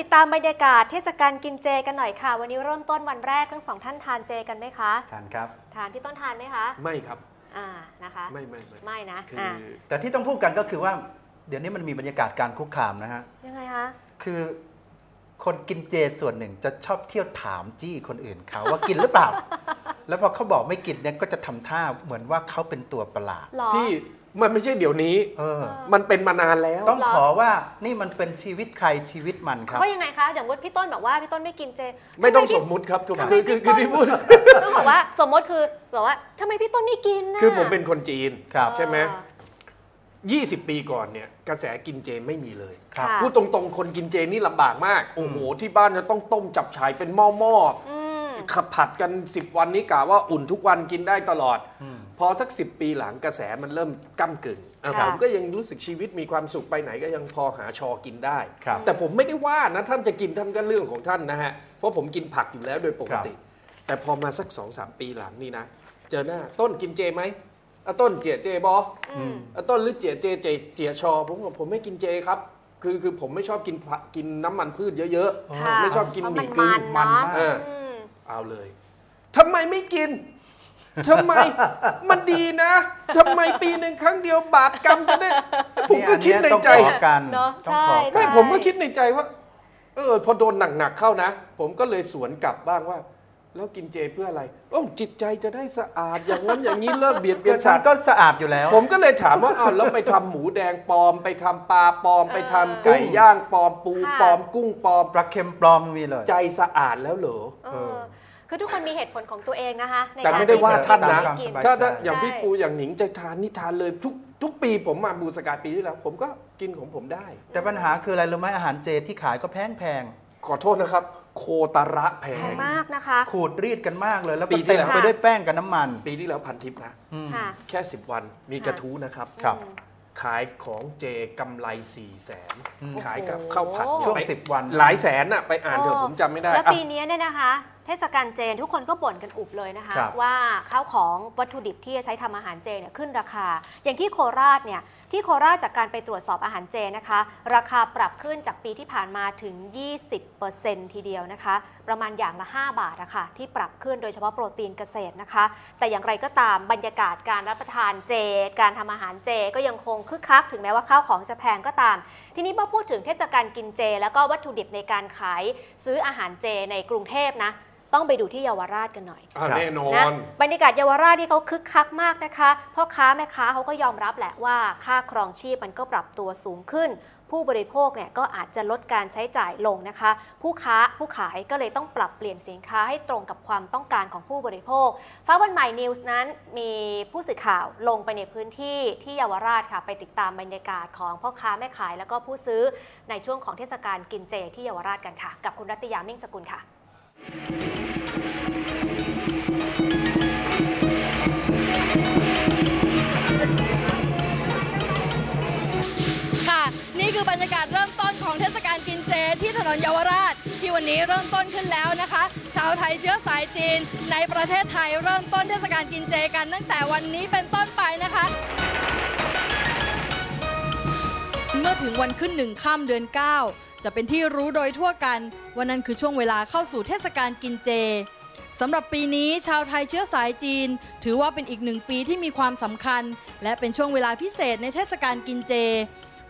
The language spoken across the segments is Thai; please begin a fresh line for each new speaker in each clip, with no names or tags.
ติดตามบรรยากาศเทศกาลกินเจกันหน่อยค่ะ วันนี้เริ่มต้นวันแรกทั้งสองท่านทานเจกันไหมคะ
ทานครับ
ทานพี่ต้นทานไหมคะ
ไม่ครับ
อ่านะคะ
ไม่ไม่ไม่
ไม่นะ
คือ
อ่า
อ
แต่ที่ต้องพูดกันก็คือว่า เดี๋ยวนี้มันมีบรรยากาศการคุกคามนะฮะ
ยังไงคะ
คือคนกินเจส่วนหนึ่งจะชอบเที่ยวถามจี้คนอื่นเขาว่ากินหรือเปล่า แล้วพอเขาบอกไม่กินเนี่ยก็จะทำท่าเหมือนว่าเขาเป็นตัวประหลาด
หรอ
พี่ มันไม่ใช่เดี๋ยวนี้
เออ
มันเป็นมานานแล้ว
ต้องขอว่านี่มันเป็นชีวิตใครชีวิตมันครับ
ว่ายังไงคะอย่างว่าพี่ต้นบอกว่าพี่ต้นไม่กินเจ
ไม่ต้อง
ทำ
ส
พี่
มมุติครับทุก
ทำไม
คือคือ
พี่
คือที่พูด
ต้องบอกว่าสมมติคือบอกว่าทำไมพี่ต้นไม่กินนะ
คือผมเป็นคนจีน
ครับ
ใช่ไหม
อ่า
20 ปีก่อนเนี่ยกระแสกินเจไม่มีเลย
ครับ
ค่ะ
พูดตรงๆ คนกินเจนี่ลำบากมาก โอ้โห ที่บ้านจะต้องต้มจับฉายเป็นหม้อหม้อๆ
อืม
ขับผัดกัน 10 วันนี้กะว่าอุ่นทุกวันกินได้ตลอด
อืม
พอสัก 10 ปีหลังกระแสมันเริ่มก้ากึ่งอะ
ค่ะ
ผมก็ยังรู้สึกชีวิตมีความสุขไปไหนก็ยังพอหาชอกินได้
ครับ
แต่ผมไม่ได้ว่านะท่านจะกินท่านก็เรื่องของท่านนะฮะ เพราะผมกินผักอยู่แล้วโดยปกติ แต่พอมาสัก2-3ปีหลังนี่นะ เจอหน้าต้นกินเจไหมอะต้นเจียเจบอ
อืม
อะต้นหรือเจียเจเจเจียชอผมบอกผมไม่กินเจครับ คือคือผมไม่ชอบกินผักกินน้ำมันพืชเยอะ
ค่ะ
ไม่ชอบกิน
เพราะ
หมี่
มัน
กึ่ง
มัน
มัน
เนาะ
มาก
เออ
อืม
เอาเลยทำไมไม่กินทำไมมันดีนะทำไมปีหนึ่งครั้งเดียวบาปกรรมจะได้ ผมก็คิดในใจ
เยอันเนี้ยต้องขอกัน
เนอะ
ต้องขอ
ใช่
กั
ไม่
น
ผมก็คิดในใจว่า เออ พอโดนหนักๆเข้านะ ผมก็เลยสวนกลับบ้างว่า แล้วกินเจเพื่ออะไรโอ้จิตใจจะได้สะอาดอย่างนั้นอย่างนี้เลิกเบียดเบี
เบี
ย
ย
น
น
สั
สั
ต
ต
ว์
ว์ก็สะอาดอยู่แล้ว
ผมก็เลยถามว่าอ้าวแล้วไปทำหมูแดงปลอม ไปทำปลาปลอม ไปทำไก่ย่างปลอมปู
ค่ะ
ปลอมกุ้งปลอม
ปลาเค็มปลอมมีเลย
ใจสะอาดแล้วเหรอ
เออ คือทุกคนมีเหตุผลของตัวเองนะคะใน
แต่
การ
ไม่ได้ว่า
ที่จะ
ท่านนะ
ไม่กิน
ตาม
ถ้า
สบายใจ
ถ้าอย่าง
ใช่
พี่ปูอย่างหนิงจะทานนี่ทานเลยทุกทุกปีผมมาบูสกาปีที่แล้ว ผมก็กินของผมได้
แต่ปัญหาคืออะไรรู้ไหมอาหารเจที่ขายก็แพงแพง
ขอโทษนะครับ โคตาระแพ
แพ
ง
งมากนะคะ
ๆขูดรีดกันมากเลย แล้ว
ปี
ก็
ที่
เต็ม
แล้ว
ไปด้วยแป้งกับน้ำมัน
ปีที่แล้วพันทิปนะ
อืม
ค่ะ
แค่ 10 วันมีกระทู้นะครับ
ครับ
อืม
ขายของเจกำไร4ี่แสน
อืม
ขายกับข้าวผัด
โอ้โห
ช่วง
ไป
สิบวัน
หลายแสนน่ะไปอ่านเถอะผมจำไม่ได้
แล้ว
อะ
ปีนี้เนี่ยนะคะ เทศกาลเจนทุกคนก็บ่นกันอุบเลยนะคะ
ครับ
ว่าข้าวของวัตถุดิบที่จะใช้ทำอาหารเจเนี่ยขึ้นราคา อย่างที่โคราชเนี่ยที่โคราชจากการไปตรวจสอบอาหารเจนะคะ ราคาปรับขึ้นจากปีที่ผ่านมาถึง 20%ทีเดียวนะคะ ประมาณอย่างละ 5 บาทอะค่ะที่ปรับขึ้นโดยเฉพาะโปรตีนเกษตรนะคะ แต่อย่างไรก็ตามบรรยากาศการรับประทานเจ การทำอาหารเจก็ยังคงคึกคักถึงแม้ว่าข้าวของจะแพงก็ตาม ทีนี้พอพูดถึงเทศกาลกินเจ แล้วก็วัตถุดิบในการขายซื้ออาหารเจในกรุงเทพนะ ต้องไปดูที่เยาวราชกันหน่อย
อะ
ครับ
แน่นอ
นะ
น
บรรยากาศเยาวราชที่เขาคึกคักมากนะคะพ่อค้าแม่ค้าเขาก็ยอมรับแหละว่าค่าครองชีพมันก็ปรับตัวสูงขึ้น ผู้บริโภคเนี่ยก็อาจจะลดการใช้จ่ายลงนะคะ ผู้ค้าผู้ขายก็เลยต้องปรับเปลี่ยนสินค้าให้ตรงกับความต้องการของผู้บริโภค ฟ้าวันใหม่นิวส์นั้นมีผู้สื่อข่าวลงไปในพื้นที่ที่เยาวราชค่ะ ไปติดตามบรรยากาศของพ่อค้าแม่ขายแล้วก็ผู้ซื้อในช่วงของเทศกาลกินเจที่เยาวราชกันค่ะ กับคุณรัตยามิ่งสกุลค่ะ
ค่ะ นี่คือบรรยากาศเริ่มต้นของเทศกาลกินเจที่ถนนเยาวราช ที่วันนี้เริ่มต้นขึ้นแล้วนะคะ ชาวไทยเชื้อสายจีน ในประเทศไทยเริ่มต้นเทศกาลกินเจกันตั้งแต่วันนี้เป็นต้นไปนะคะ เมื่อถึงวันขึ้นหนึ่งค่ำเดือน 9 จะเป็นที่รู้โดยทั่วกันว่านั่นคือช่วงเวลาเข้าสู่เทศกาลกินเจสำหรับปีนี้ชาวไทยเชื้อสายจีน ถือว่าเป็นอีกหนึ่งปีที่มีความสำคัญ และเป็นช่วงเวลาพิเศษในเทศกาลกินเจ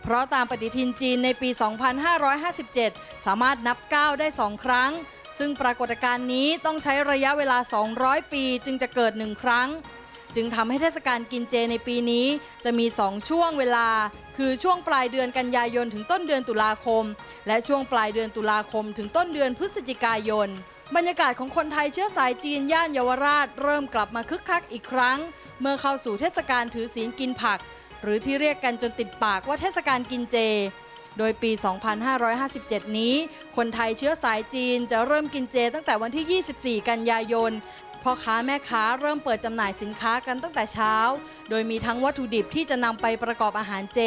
เพราะตามปฏิทินจีนในปี 2557 สามารถนับก้าวได้ 2 ครั้ง ซึ่งปรากฏการณ์นี้ต้องใช้ระยะเวลา 200 ปีจึงจะเกิดหนึ่งครั้ง จึงทำให้เทศกาลกินเจในปีนี้ จะมี 2 ช่วงเวลา คือช่วงปลายเดือนกันยายนถึงต้นเดือนตุลาคม และช่วงปลายเดือนตุลาคม ถึงต้นเดือนพฤศจิกายน บรรยากาศของคนไทยเชื้อสายจีนย่านเยาวราช เริ่มกลับมาคึกคักอีกครั้ง เมื่อเข้าสู่เทศกาลถือศีลกินผัก หรือที่เรียกกันจนติดปากว่าเทศกาลกินเจโดยปี 2557 นี้ คนไทยเชื้อสายจีนจะเริ่มกินเจตั้งแต่วันที่ 24 กันยายน พ่อค้าแม่ค้าเริ่มเปิดจำหน่ายสินค้ากันตั้งแต่เช้า โดยมีทั้งวัตถุดิบที่จะนำไปประกอบอาหารเจ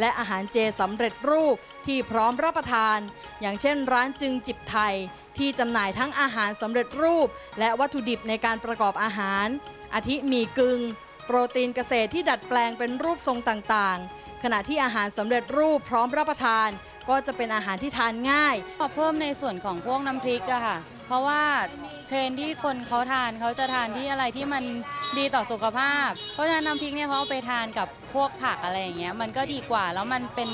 และอาหารเจสำเร็จรูปที่พร้อมรับประทาน อย่างเช่น ร้านจึงจิบไทย ที่จำหน่ายทั้งอาหารสำเร็จรูป และวัตถุดิบในการประกอบอาหาร อาทิมีกึงโปรตีนเกษตรที่ดัดแปลงเป็นรูปทรงต่างๆ ขณะที่อาหารสำเร็จรูปพร้อมรับประทาน ก็จะเป็นอาหารที่ทานง่าย
เพิ่มในส่วนของพวกน้ำพริกอะค่ะ เพราะว่าเทรนที่คนเขาทานเขาจะทานที่อะไรที่มันดีต่อสุขภาพ เพราะฉะนั้นน้ำพริกเนี่ยเขาเอาไปทานกับพวกผักอะไรอย่างเงี้ยมันก็ดีกว่าแล้วมันเป็น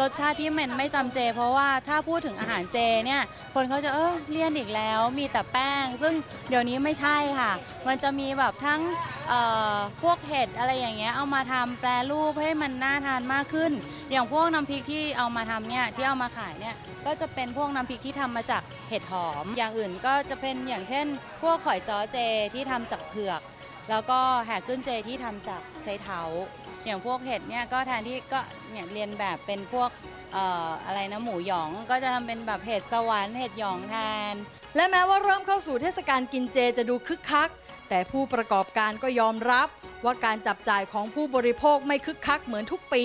รสชาติที่มันไม่จำเจ เพราะว่าถ้าพูดถึงอาหารเจเนี่ยคนเขาจะเออเลี่ยนอีกแล้วมีแต่แป้ง ซึ่งเดี๋ยวนี้ไม่ใช่ค่ะ มันจะมีแบบทั้งเอ่อพวกเห็ดอะไรอย่างเงี้ยเอามาทำแปรรูปให้มันน่าทานมากขึ้น อย่างพวกน้ำพริกที่เอามาทำเนี่ยที่เอามาขายเนี่ยก็จะเป็นพวกน้ำพริกที่ทำมาจากเห็ดหอม อย่างอื่นก็จะเป็นอย่างเช่น พวกข่อยจ้อเจที่ทำจากเผือก แล้วก็แห่ขึ้นเจที่ทำจากไชเท้า อย่างพวกเห็ดเนี่ยก็แทนที่ก็เนี่ยเรียนแบบเป็นพวกเอ่ออะไรนะหมูหยองก็จะทำเป็นแบบเห็ดสวรรค์เห็ดหยองแทน
และแม้ว่าเริ่มเข้าสู่เทศกาลกินเจจะดูคึกคัก แต่ผู้ประกอบการก็ยอมรับ ว่าการจับจ่ายของผู้บริโภคไม่คึกคักเหมือนทุกปี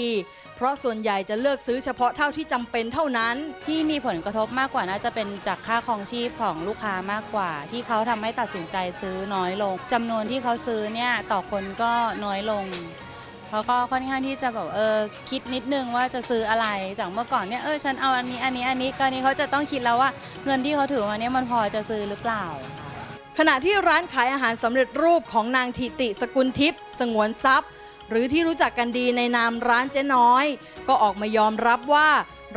เพราะส่วนใหญ่จะเลือกซื้อเฉพาะเท่าที่จำเป็นเท่านั้น
ที่มีผลกระทบมากกว่าน่าจะเป็นจากค่าครองชีพของลูกค้ามากกว่า ที่เขาทำให้ตัดสินใจซื้อน้อยลงจำนวนที่เขาซื้อเนี่ยต่อคนก็น้อยลง เขาก็ค่อนข้างที่จะแบบเออคิดนิดนึงว่าจะซื้ออะไรจากเมื่อก่อนเนี่ยเออฉันเอาอันนี้อันนี้อันนี้กรณีเขาจะต้องคิดแล้วว่าเงินที่เขาถือมาเนี่ยมันพอจะซื้อหรือเปล่า
ขณะที่ร้านขายอาหารสำเร็จรูปของนางทิติสกุลทิพย์สงวนทรัพย์ หรือที่รู้จักกันดีในนามร้านเจ๊น้อย ก็ออกมายอมรับว่า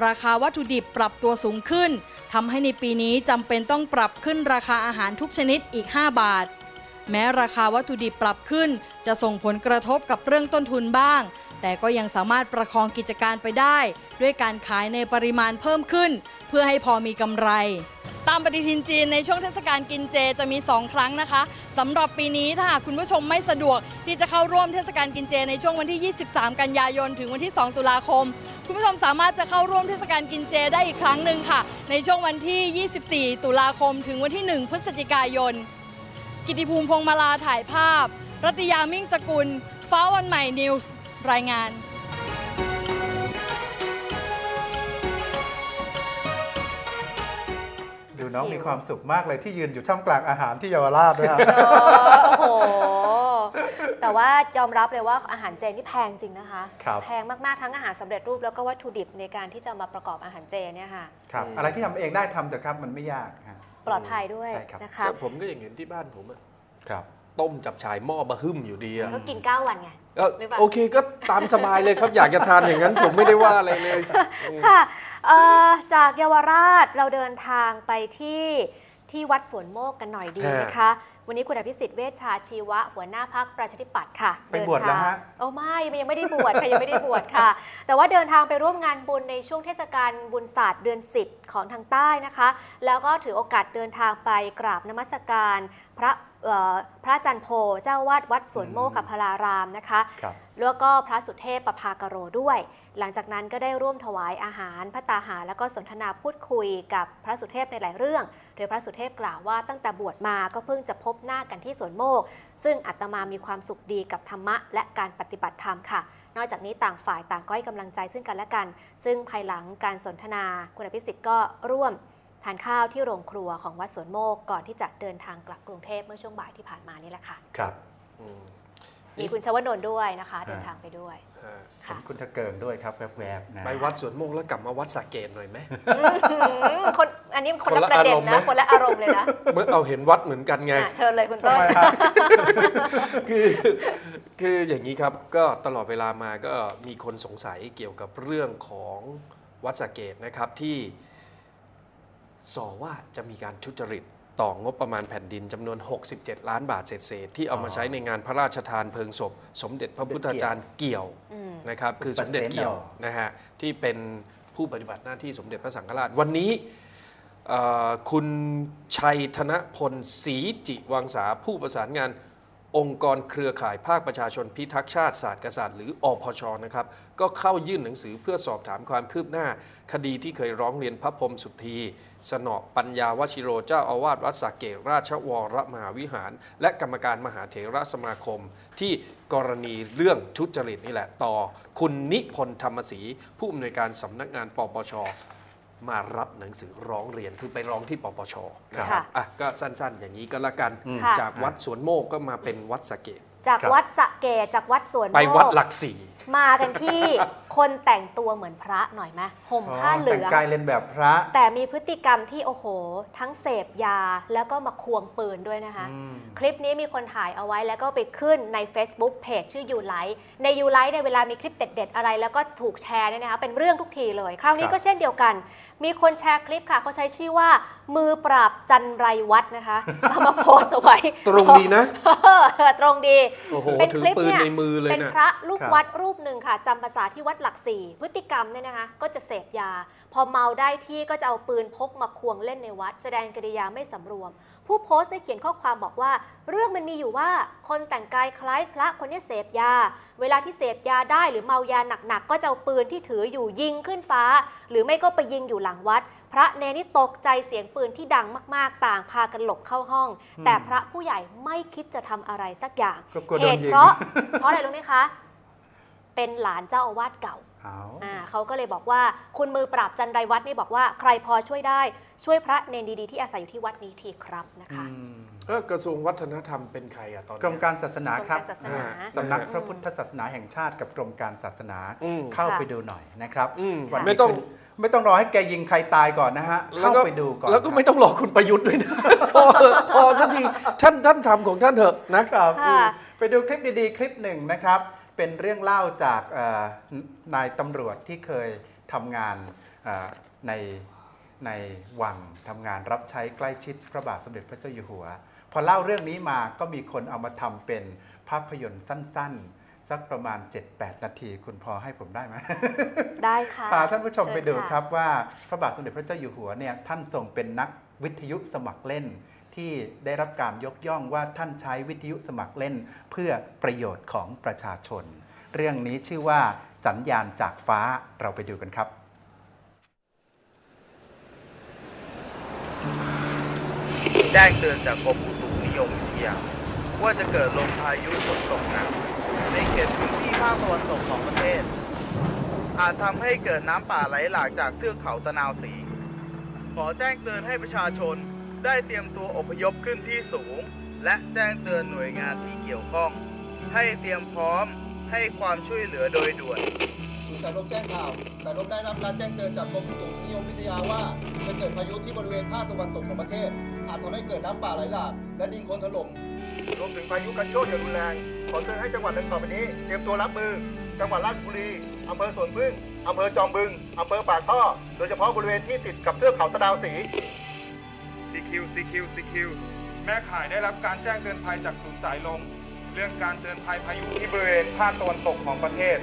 ราคาวัตถุดิบปรับตัวสูงขึ้นทำให้ในปีนี้จำเป็นต้องปรับขึ้นราคาอาหารทุกชนิดอีก 5 บาท แม้ราคาวัตถุดิบปรับขึ้น จะส่งผลกระทบกับเรื่องต้นทุนบ้าง แต่ก็ยังสามารถประคองกิจการไปได้ ด้วยการขายในปริมาณเพิ่มขึ้น เพื่อให้พอมีกำไร ตามปฏิทินจีนในช่วงเทศกาลกินเจจะมี 2 ครั้งนะคะสำหรับปีนี้ถ้าหากคุณผู้ชมไม่สะดวก ที่จะเข้าร่วมเทศกาลกินเจ ในช่วงวันที่ 23 กันยายน ถึงวันที่ 2 ตุลาคม คุณผู้ชมสามารถจะเข้าร่วมเทศกาลกินเจได้อีกครั้งหนึ่งค่ะ ในช่วงวันที่ 24 ตุลาคม ถึงวันที่ 1 พฤศจิกายน กิติภูมิพงษ์มาลาถ่ายภาพ รัตยามิ่งสกุล ฟ้าวันใหม่นิวส์ รายงาน
ดูน้อง
หิว
มีความสุขมากเลยที่ยืนอยู่ท่ามกลางอาหารที่เยาวราชด้วยครับ
โอ้โห แต่ว่ายอมรับเลยว่าอาหารเจนี่แพงจริงนะคะ
ครับ
แพงมาก ๆ ทั้งอาหารสำเร็จรูปแล้วก็วัตถุดิบในการที่จะมาประกอบอาหารเจเนี่ยค่ะ
ครับ อะไรที่ทำเองได้ทำเถอะครับมันไม่ยากฮะ
ปลอดภัยด้วย
ใช่ครับ
นะคะ
แต่ผมก็อย่างเห็นที่บ้านผมอะ
ครับ
ต้มจับฉายหม้อบะหึ่มอยู่ดีอะ
ก็กิน 9 วันไง
เอ้า
หรือเปล่า
โอเคก็ตามสบายเลยครับ อยากจะทานอย่างนั้น ผมไม่ได้ว่าอะไรเลยอืม
ค่ะเอ่อจากเยาวราชเราเดินทางไปที่ ที่วัดสวนโมกกันหน่อยดีไหมคะ วันนี้คุณอภิสิทธิ์เวชชาชีวะ หัวหน้าพักประชาธิปัตย์ค่ะ
ไปบวชแล้วฮะ
โอ้ไม่ยังไม่ได้บวชค่ะยังไม่ได้บวชค่ะ แต่ว่าเดินทางไปร่วมงานบุญในช่วงเทศกาลบุญศาสตร์เดือน 10 ของทางใต้นะคะ แล้วก็ถือโอกาสเดินทางไปกราบนมัสการพระเอ่อ พระอาจันโพเจ้าวาดวัดสวนโมกขพลารามนะคะ
ครับ
แล้วก็พระสุเทพปภากโรด้วย หลังจากนั้นก็ได้ร่วมถวายอาหารพระตาหาร แล้วก็สนทนาพูดคุยกับพระสุเทพในหลายเรื่อง โดยพระสุเทพกล่าวว่าตั้งแต่บวชมาก็เพิ่งจะพบหน้ากันที่สวนโมก ซึ่งอาตมามีความสุขดีกับธรรมะและการปฏิบัติธรรมค่ะ นอกจากนี้ต่างฝ่ายต่างก็ให้กำลังใจซึ่งกันและกัน ซึ่งภายหลังการสนทนาคุณอภิสิทธิ์ก็ร่วม ทานข้าวที่โรงครัวของวัดสวนโมกก่อนที่จะเดินทางกลับกรุงเทพเมื่อช่วงบ่ายที่ผ่านมานี่แหละค่ะ
ครับ
อืม
มีคุณชวนนท์ด้วยนะคะ เดินทางไปด้วย
อ่า
เห็
ค่ะ
นคุณทะเกิงด้วยครับแวบๆนะ
ไปวัดสวนโมกแล้วกลับมาวัดสระเกตหน่อยไหม
อืมคนอันนี้คนละ
คนละ
ประเด็น
อารมณ์
นะ
นะ
คนละอารมณ์เลยนะ
เมื่อเอาเห็นวัดเหมือนกันไง
อะเชิญเลยคุณต้น
ทำไมครับ
คือคืออย่างนี้ครับก็ตลอดเวลามาก็มีคนสงสัยเกี่ยวกับเรื่องของวัดสระเกตนะครับที่ สอว่าจะมีการทุจริตต่องบประมาณแผ่นดินจำนวน 67 ล้านบาทเศษๆที่เอามาใช้ในงานพระราชทานเพลิงศพ สมเด็จพระพุทธาจารย์เกี่ยว
อืม
นะครับคือสมเด็จเกี่ยวนะฮะที่เป็นผู้ปฏิบัติหน้าที่สมเด็จพระสังฆราชวันนี้เอ่อคุณชัยธนพลศรีจิวังษาผู้ประสานงาน องค์กรเครือข่ายภาคประชาชนพิทักษ์ชาติศาสตร์กษัตริย์หรืออพชนะครับก็เข้ายื่นหนังสือเพื่อสอบถามความคืบหน้า คดีที่เคยร้องเรียนพระพรมสุธี สนอปัญญาวชิโรเจ้าอาวาสวัดสาเกตราชวรมหาวิหาร และกรรมการมหาเถรสมาคม ที่กรณีเรื่องทุจริตนี่แหละต่อ คุณนิพนธ์ธรรมศรีผู้อำนวยการสำนักงานปปช มารับหนังสือร้องเรียนคือไปร้องที่ปปชนะค
ค่ะ
รับอะก็สั้นๆ อย่างนี้ก็แล้วกัน
อืม
ค่ะ
จากวัดสวนโมกก็มาเป็นวัดสะเกต
จาก
ครับ
วัดสะเกดจากวัดสวนโมก
ไปวัดหลักสี่
มากันที่ คนแต่งตัวเหมือนพระหน่อยไหมห่มผ้าเหลื
แต่ง
อง
กายเรียนแบบพระ
แต่มีพฤติกรรมที่โอ้โห ทั้งเสพยาแล้วก็มาควงปืนด้วยนะคะ
อืม
คลิปนี้มีคนถ่ายเอาไว้แล้วก็ไปขึ้นใน Facebook เพจชื่อยูไลท์ในยูไลท์ในยเวลามีคลิปเด็ด ๆ อะไร แล้วก็ถูกแชร์เนี่ยนะคะเป็นเรื่องทุกทีเลย คราวนี้
ครับ
ก็เช่นเดียวกัน มีคนแชร์คลิปค่ะเขาใช้ชื่อว่า มือปราบจันไรวัดนะคะ เอามาโพสต์เอาไว้
ตรงดีนะ
เออตรงดี
โอ้โห
เป็น
ถือ
คลิป
ปืน
เนี่ย
ในมือเลย
เป็น
นะ
พระลูก
ครับ
วัดรูปหนึ่งค่ะจำภาษาที่วัดหลักสี่พฤติกรรมเนี่ยนะคะ ก็จะเสพยา พอเมาได้ที่ก็จะเอาปืนพกมาควงเล่นในวัด แสดงกริยาไม่สำรวมผู้โพสต์ได้เขียนข้อความบอกว่า เรื่องมันมีอยู่ว่าคนแต่งกายคล้ายพระคนนี้เสพยา เวลาที่เสพยาได้หรือเมายาหนักๆ ก็จะเอาปืนที่ถืออยู่ยิงขึ้นฟ้า หรือไม่ก็ไปยิงอยู่หลังวัด พระเนนี่ตกใจเสียงปืนที่ดังมากๆ ต่างพากันหลบเข้าห้อง
อ
แต่พระผู้ใหญ่ไม่คิดจะทำอะไรสักอย่างเหตุเพราะเพราะอะไรรู้ไหมคะ เป็นหลานเจ้าอาวาสเก่า
เอา
อ่าเขาก็เลยบอกว่า คุณมือปราบจันไรวัดนี่บอกว่าใครพอช่วยได้ช่วยพระเนนดีๆที่อาศัยอยู่ที่วัดนี้ทีครับนะคะ
อืม
เออกระทรวงวัฒนธรรมเป็นใครอะตอน
กรม
เนี้ย
การศาสนาก
รม
ครับ
การศาสนา
สำนัก
อ่า
พระพุทธศาสนาแห่งชาติกับกรมการศาสนา
อืม
เข้า
ค่ะ
ไปดูหน่อยนะครับ
อืม
วันนี้
ไม่ต้อง
ขึ้นไม่ต้องรอให้แกยิงใครตายก่อนนะฮะเข้าไปดูก่อน
แล้วก็
ครับ
ไม่ต้องรอคุณประยุทธ์ด้วยนะ พอเถอะพอสักทีท่านท่านทำของท่านเถอะนะ
ครับ
ค่ะ
ไปดูคลิปดีๆ คลิปหนึ่งนะครับ เป็นเรื่องเล่าจากเอ่อนายตำรวจที่เคยทำงานเอ่อในในวังทำงานรับใช้ใกล้ชิดพระบาทสมเด็จพระเจ้าอยู่หัว พอเล่าเรื่องนี้มาก็มีคนเอามาทำเป็นภาพยนตร์สั้น ๆ สักประมาณ 7-8 นาที คุณพอให้ผมได้ไหม
ได้ค่ะ
พาท่านผู้ชมไปดู
เชิญะ
ครับว่าพระบาทสมเด็จพระเจ้าอยู่หัวเนี่ยท่านทรงเป็นนักวิทยุสมัครเล่น ที่ได้รับการยกย่องว่าท่านใช้วิทยุสมัครเล่น เพื่อประโยชน์ของประชาชน เรื่องนี้ชื่อว่าสัญญาณจากฟ้าเราไปดูกันครับ
แจ้งเตือนจากกรมอุตุนิยมวิทยาว่าจะเกิดลมพายุฝนตกหนักในเขตพื้นที่ภาคตะวันตกของประเทศ อาจทำให้เกิดน้ำป่าไหลหลากจากเทือกเขาตะนาวสี ขอแจ้งเตือนให้ประชาชน ได้เตรียมตัวอพยพขึ้นที่สูง และแจ้งเตือนหน่วยงานที่เกี่ยวข้อง ให้เตรียมพร้อมให้ความช่วยเหลือโดยด่วน
ศูนย์สายลมแจ้งข่าว สายลมได้รับการแจ้งเตือนจากกรมอุตุนิยมวิทยาว่า จะเกิดพายุที่บริเวณภาคตะวันตกของประเทศ อาจทำให้เกิดน้ำป่าไหลหลากและดินโคลนถล่ม
รวมถึงพายุกันโชคอย่างรุนแรง ขอเตือนให้จังหวัดดังต่อไปนี้เตรียมตัวรับมือ จังหวัดราชบุรี อำเภอสวนพึ่ง อำเภอจอมบึง อำเภอปากท่อ โดยเฉพาะบริเวณที่ติดกับเทือกเขาตะดาวสี
CQ CQ CQ แม่ข่ายได้รับการแจ้งเตือนภัยจากศูนย์สายลม เรื่องการเตือนภัยพายุที่บริเวณภาคตะวันตกของประเทศ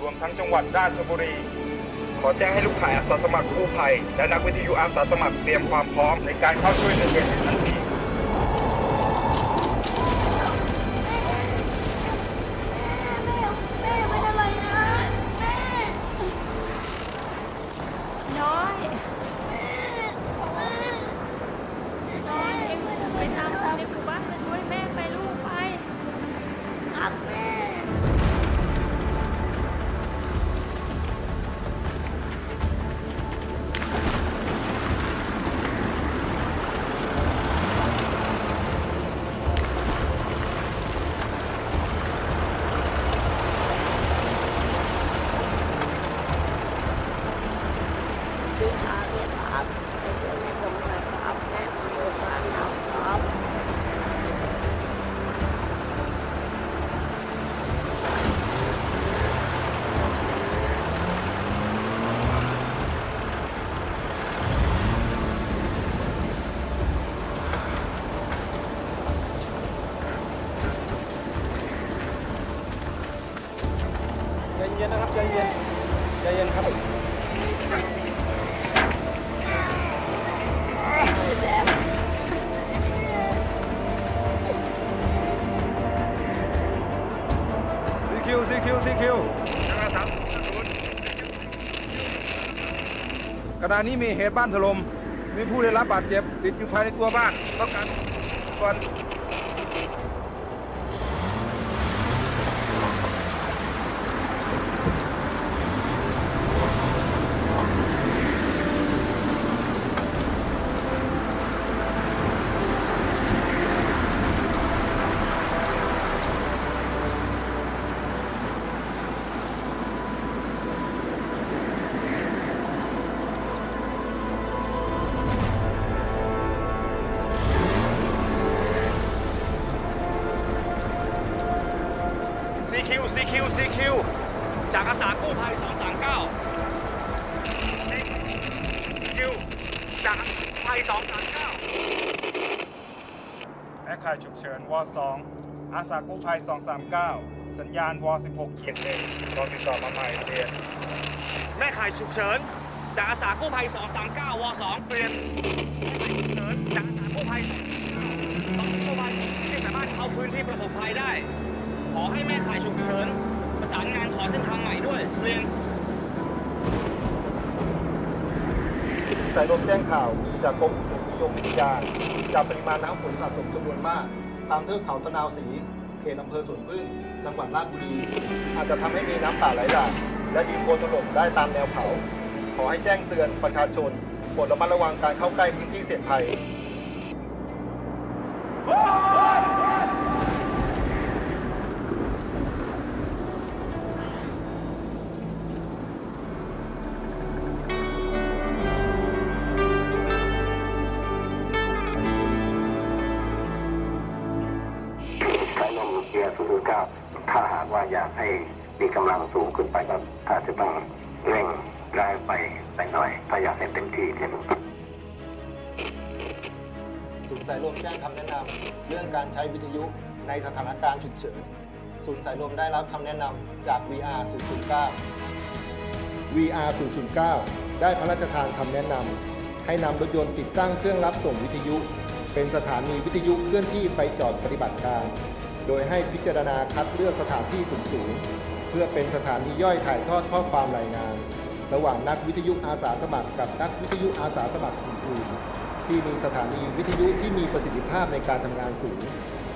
รวมทั้งจังหวัดราชบุรี
ขอแจ้งให้ลูกข่ายอาสาสมัครกู้ภัย และนักวิทยุอาสาสมัครเตรียมความพร้อม
ในการเข้าช่วยเหลือเหตุ
กา
รณ์ เย็
นนะครับใจเย็นใจเย็นครับ CQ CQ CQ ขณะนี้มีเหตุบ้านถล่มมีผู้ได้รับบาดเจ็บติดอยู่ภายในตัวบ้านต้องการก่อน
2อาสากู้ภัย 239 สัญญาณว16เขียนหนึ่งรอติดต่อมาใหม่เรียน
แม่ข่ายฉุกเฉิน จากอาสากู้ภัย 239ว2เปลี่ยนแม่ข่ายฉุกเฉินจากอาสากู้ภัย239ต้องกู้ภัยที่สามารถเข้าพื้นที่ประสบภัยได้ ขอให้แม่ข่ายฉุกเฉิน ประสานงานขอเส้นทางใหม่ด้วยเปลี่ยน
สายลมแจ้งข่าวจากกรมอุตุนิยมวิทยาจากปริมาณน้ำ
น้ำฝนสะสมจำนวนมาก ตามเทือกเขาตะนาวสีเขตอำเภอสวนพึ่ง จังหวัดราชบุรี
อาจจะทำให้มีน้ำป่าไหลหลากและดินโคลนถล่มได้ตามแนวเขา ขอให้แจ้งเตือนประชาชนโปรดระมัดระวังการเข้าใกล้พื้นที่เสี่ยงภัย
ย์สาย
ลมแจ้งคำแนะนำเรื่องการใช้วิทยุในสถานการณ์ฉุกเฉิน ศูนย์สายลมได้รับคำแนะนำจาก VR 009 VR 009 ได้พระราชทานคำแนะนำให้นำรถยนต์ติดตั้งเครื่องรับส่งวิทยุ เป็นสถานีวิทยุเคลื่อนที่ไปจอดปฏิบัติการ โดยให้พิจารณาคัดเลือกสถานที่สูงๆเพื่อเป็นสถานีย่อยถ่ายทอดข้อความรายงาน ระหว่างนักวิทยุอาสาสมัครกับนักวิทยุอาสาสมัครอื่นๆ ที่มีสถานีวิทยุที่มีประสิทธิภาพในการทำงานสูง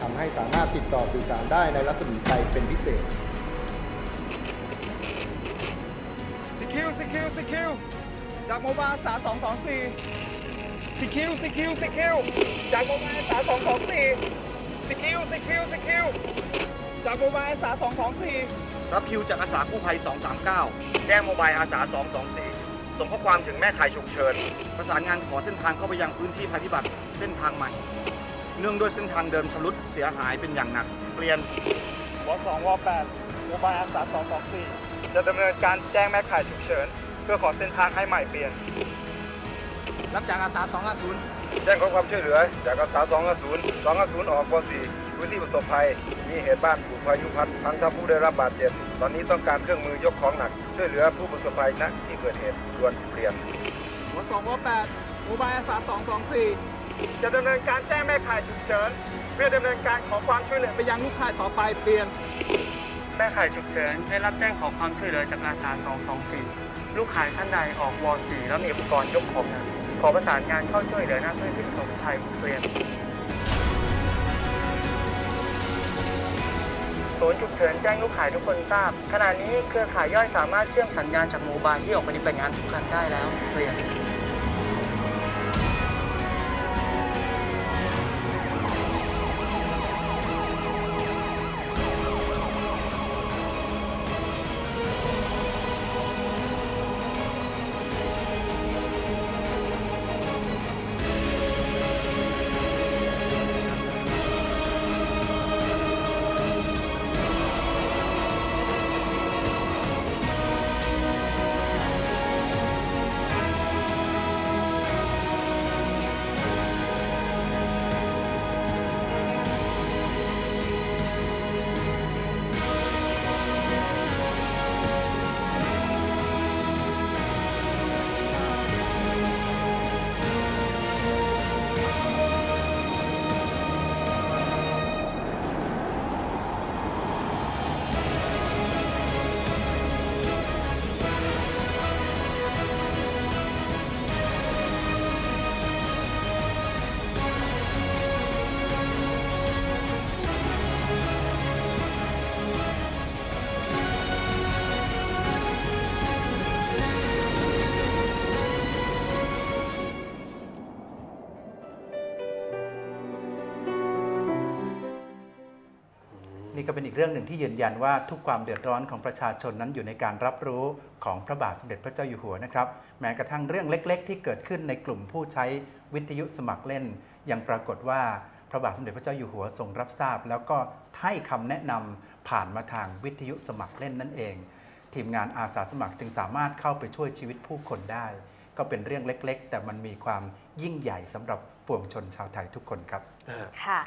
ทำให้สามารถติดต่อสื่อสารได้ในรัศมีไกลเป็นพิเศษ
CQ CQ CQ จากโมบายอาสา224 CQ CQ CQ จากโมบายอาสา224 CQ CQ CQ จากโมบายอาสา224
รับคิวจากอาสากู้ภัย239แจ้งโมบายอาสา224ส่ง ข้อความถึงแม่ข่ายฉุกเฉินประสานงานขอเส้นทางเข้าไปยังพื้นที่ภัยพิบัติเส้นทางใหม่ เนื่องด้วยเส้นทางเดิมชำรุดเสียหายเป็นอย่างหนัก เปลี่ยน
ว2ว8โมบายอาสา224 จะดำเนินการแจ้งแม่ข่ายฉุกเฉิน เพื่อขอเส้นทางให้ใหม่เปลี่ยน
รับจากอาสา250
แจ้งขอความช่วยเหลือ จากอาสา250 250ออกว4 พื้นที่ประสบภัย มีเหตุบ้านถูกพายุพัดทั้งทับผู้ได้รับบาดเจ็บ ตอนนี้ต้องการเครื่องมือยกของหนัก ช่วยเหลือผู้ประสบภัยณที่เกิดเหตุด่วนเปลี่ยน
ว2ว8โมบายอาสา224 จะดำเนินการแจ้งแม่ข่ายฉุกเฉิน เพื่อดำเนินการขอความช่วยเหลือไปยังลูกข่ายต่อไปเปลี่ยน
แม่ข่ายฉุกเฉินได้รับแจ้งขอความช่วยเหลือจากอาสา224 ลูกขายท่านใดออกว .4 แล้วมีอุปกรณ์ยกของหนักขอประสานงานเข้าช่วยเหลือหน้าพื้นที่ประสบภัยเปลี่ยน ศูนย์ฉุกเฉินแจ้งลูกขายทุกคนทราบ ขณะนี้เครือข่ายย่อยสามารถเชื่อมสัญญาณจากโมบายที่ออกปฏิบัติงานทุกคันได้แล้วเปลี่ย
ก็เป็นอีกเรื่องหนึ่งที่ยืนยันว่าทุกความเดือดร้อนของประชาชนนั้นอยู่ในการรับรู้ของพระบาทสมเด็จพระเจ้าอยู่หัวนะครับ แม้กระทั่งเรื่องเล็ก ๆ ที่เกิดขึ้นในกลุ่มผู้ใช้วิทยุสมัครเล่น ยังปรากฏว่าพระบาทสมเด็จพระเจ้าอยู่หัวทรงรับทราบ แล้วก็ให้คำแนะนำผ่านมาทางวิทยุสมัครเล่นนั่นเอง ทีมงานอาสาสมัครจึงสามารถเข้าไปช่วยชีวิตผู้คนได้ ก็เป็นเรื่องเล็ก ๆ แต่มันมีความยิ่งใหญ่สำหรับปวงชนชาวไทยทุกคนครับ
ค่ะ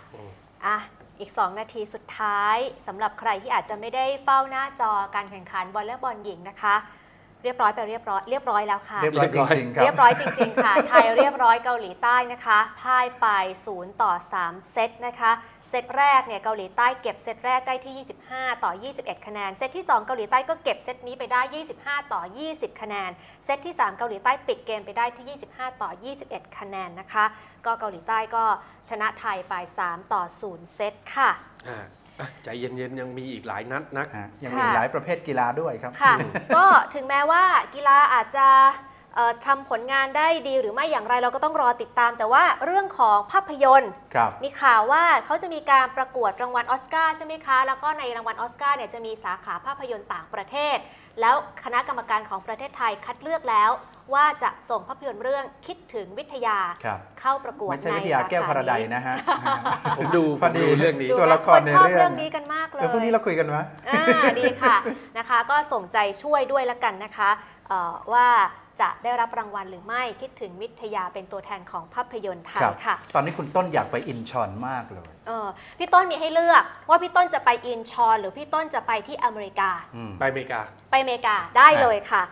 อะ อีก 2 นาทีสุดท้ายสำหรับใครที่อาจจะไม่ได้เฝ้าหน้าจอการแข่งขันวอลเลย์บอลหญิงนะคะ เรียบร้อยไปเรียบร้อยเรียบร้อยแล้วค่ะ
เรียบร้อยจริงๆครับ
เรียบร้อยจริงๆ ค่ะ ไทยเรียบร้อยเกาหลีใต้นะคะพ่ายไป 0 ต่อ 3 เซตนะคะ เซตแรกเนี่ยเกาหลีใต้เก็บเซตแรกได้ที่ 25 ต่อ 21 คะแนน เซตที่ 2 เกาหลีใต้ก็เก็บเซตนี้ไปได้ 25 ต่อ 20 คะแนน เซตที่ 3 เกาหลีใต้ปิดเกมไปได้ที่ 25 ต่อ 21 คะแนนนะคะ ก็เกาหลีใต้ก็ชนะไทยไป 3 ต่อ 0 เซตค่ะ
อ่าอะ ใจเย็นๆยังมีอีกหลายนัดนัก
ยังมีหลายประเภทกีฬาด้วยครับ
ค่ะ ก็ถึงแม้ว่ากีฬาอาจจะเอ่อทำผลงานได้ดีหรือไม่อย่างไรเราก็ต้องรอติดตาม แต่ว่าเรื่องของภาพยนตร์
ครับ
มีข่าวว่าเขาจะมีการประกวดรางวัลออสการ์ใช่ไหมคะ แล้วก็ในรางวัลออสการ์เนี่ยจะมีสาขาภาพยนตร์ต่างประเทศ แล้วคณะกรรมการของประเทศไทยคัดเลือกแล้ว ว่าจะส่งภาพยนตร์เรื่องคิดถึงวิทยา
ครับ
เข้าประกวด
ไม่ใช่
ใน
วิทยา
สาขา
แก้วพาราไดซ์นะฮะ
ผมดู
พอดี
ผมดูเรื่องนี้
ดู
ตัว
นะ
ละครใน
ชอบ
เรื่
เรื่
อ
องงนี้กันมากเลย
เดี๋ยวพรุ่งนี้เราคุยกันไหม
อ่าดีค่ะ นะคะก็ส่งใจช่วยด้วยละกันนะคะเอ่อว่าจะได้รับรางวัลหรือไม่คิดถึงวิทยาเป็นตัวแทนของภาพยนตร์ไทย
ครับ
ค่ะ
ตอนนี้คุณต้นอยากไปอินชอนมากเลย
เออพี่ต้นมีให้เลือกว่าพี่ต้นจะไปอินชอนหรือพี่ต้นจะไปที่อเมริกา
ไปอเมริกา
ไปอเมริกาได้เลยค่ะ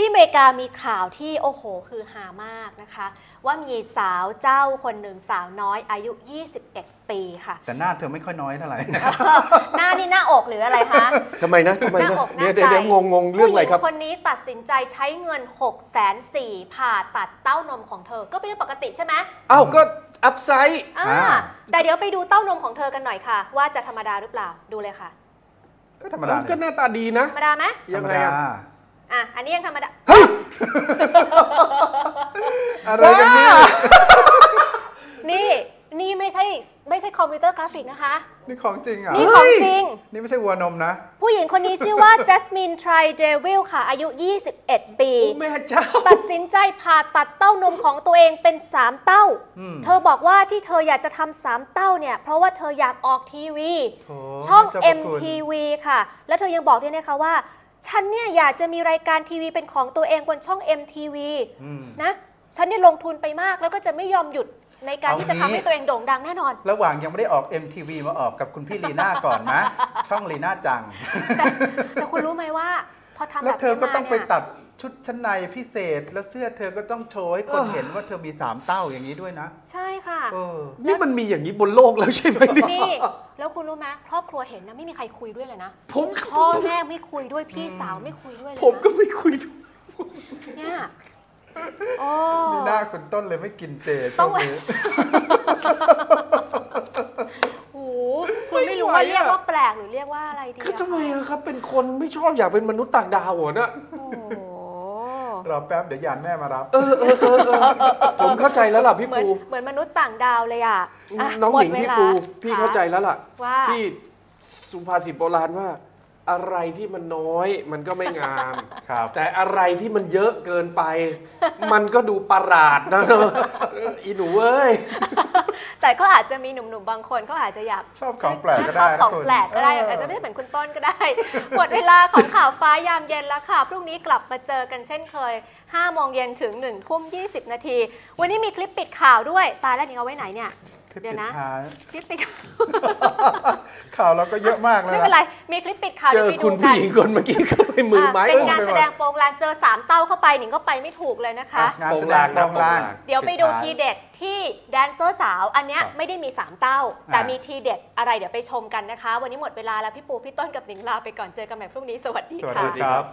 ที่อเมริกามีข่าวที่โอ้โหคือฮามากนะคะ ว่ามีสาวเจ้าคนหนึ่งสาวน้อยอายุ 21 ปีค่ะ
แต่หน้าเธอไม่ค่อยน้อยเท่าไหร่
หน้านี่หน้าอกหรืออะไรคะ
ทำไมนะทำไม
หน้า
นะ
อกหน้า
เดี๋ยวเดี๋ยว
ใจ
เดี๋ยวงงงงเรื่องอะไรครับ
ผู้หญิงคนนี้ตัดสินใจใช้เงิน6กแสนสี่ผ่าตัดเต้านมของเธอก็เป็นเรื่องปกติใช่ไหม
เอ้าก็อัพไซด์
อ่าแต่เดี๋ยวไปดูเต้านมของเธอกันหน่อยค่ะ ว่าจะธรรมดาหรือเปล่าดูเลยค่ะ
ก็ธรรมดา
ก็หน้าตาดีนะ
ธรรมดาไหม
ยังไงอะ
อะ อันนี้ยังธรรมดา
อะไรกันเนี่ย
นี่ นี่ไม่ใช่ไม่ใช่คอมพิวเตอร์กราฟิกนะคะ
นี่ของจริงอะ
นี่ของจริง
นี่ไม่ใช่วัวนมนะ
ผู้หญิงคนนี้ชื่อว่า จัสมินทริเดวิลค่ะ อายุ 21 ปี
แม่เจ้า
ตัดสินใจผ่าตัดเต้านมของตัวเองเป็น 3 เต้า
อืม
เธอบอกว่าที่เธออยากจะทำสามเต้าเนี่ย เพราะว่าเธออยากออกทีวี
โถ
ช่อง
เจ้าพระคุณ
MTV ค่ะ แล้วเธอยังบอกด้วยนะคะว่า ฉันเนี่ยอยากจะมีรายการทีวีเป็นของตัวเองบนช่อง MTV
อืม
นะ ฉันเนี่ยลงทุนไปมากแล้วก็จะไม่ยอมหยุดในการ
เอา
ที่จะทำ
งี้
ให้ตัวเองโด่งดังแน่นอน
ระหว่างยังไม่ได้ออก MTV มาออกกับคุณพี่ลีน่าก่อนนะ ช่องลีน่าจัง
แต่คุณรู้ไหมว่า พอทำ
แล้
แบ
ว
บ
เธอ
นี้
ก็
มา
ต้องไป
เนี่ย
ตัด ชุดชั้นในพิเศษแล้วเสื้อเธอก็ต้องโชว์ให้คนเห็นว่าเธอมีสามเต้าอย่างนี้ด้วยนะ
ใช่ค่ะ
เออ
นี่มันมีอย่างนี้บนโลกแล้วใช่ไหมเนี่ย
นี่แล้วคุณรู้ไหมครอบครัวเห็นนะไม่มีใครคุยด้วยเลยนะ
ผม
พ่อแม่ไม่คุยด้วยพี่สาวไม่คุยด้วยเลยนะ
ผมก็ไม่คุยด้วย
เนี่ยโอ้
มีหน้าคุณต้นเลยไม่กินเจ
ต้
ช่
อ
ว
ง
งนี้
โอ้โหคุณไม่รู้ว่าเรียกว่าแปลกหรือเรียกว่าอะไรดี
คือ
อะ
ทำไมอะครับ เป็นคนไม่ชอบอยากเป็นมนุษย์ต่างดาวเหรอเนะ
โอ้โห
รอแป๊บเดี๋ยวยานแม่มารับ
เออเออเออเออผมเข้าใจแล้วล่ะพี่
เหมือน
ปู
เหมือนมนุษย์ต่างดาวเลยอะะ
น้องหญิง
มด
พี่
เวลา
ปู พี่
ค่ะ
เข้าใจแล้วล่ะ
ว่า
ที่สุภาษิตโบราณว่า อะไรที่มันน้อยมันก็ไม่งาม
ครับ
แต่อะไรที่มันเยอะเกินไป มันก็ดูประหลาดนะเนอะอีหนูเอ้ย
แต่ก็อาจจะมีหนุ่มๆบางคนก็อาจจะอยาก
ชอบของแปลกก็
ช
ได้
อบ
นะ
ของ
คุณ
แปลกก็ได้
เอออ
อาจจะไม่ได้เหมือนคุณต้นก็ได้ หมดเวลาของข่าวฟ้ายามเย็นแล้วค่ะ พรุ่งนี้กลับมาเจอกันเช่นเคย5โมงเย็นถึง1ทุ่ม20 นาที วันนี้มีคลิปปิดข่าวด้วย ตายแล้วนี่เอาไว้ไหนเนี่ย
คลิป
เดี๋ยวนะ
ปิท้าย
คลิปปิด
ข่าวเราก็เยอะมากเลย
ไม่
นะ
เป็นไร มีคลิปปิดข่าว
เจ
ดี๋ยว
อ
ไปดู
คุณผู้หญิงคนเมื่อกี้ก็ไปมือไม้
อะเป็นงาน
โอ้
แสดงโปรงลางเจอสามเต้าเข้าไปหนิงก็ไปไม่ถูกเลยนะคะ
งาน
โปร
แส
ง
ด
ลางง
โปรงลาง
โปรงลาง
เดี๋ยวไปดู
ปิดท้าย
ทีเด็ดที่แดนเซอร์สาว อันเนี้ย
ครับ
ไม่ได้มี 3 เต้า แต่
อ่ามี
มีทีเด็ดอะไรเดี๋ยวไปชมกันนะคะ วันนี้หมดเวลาแล้วพี่ปูพี่ต้นกับหนิงลาไปก่อนเจอกันใหม่พรุ่งนี้สวัสดี
สวัส
ค่ะ
ดี ครับ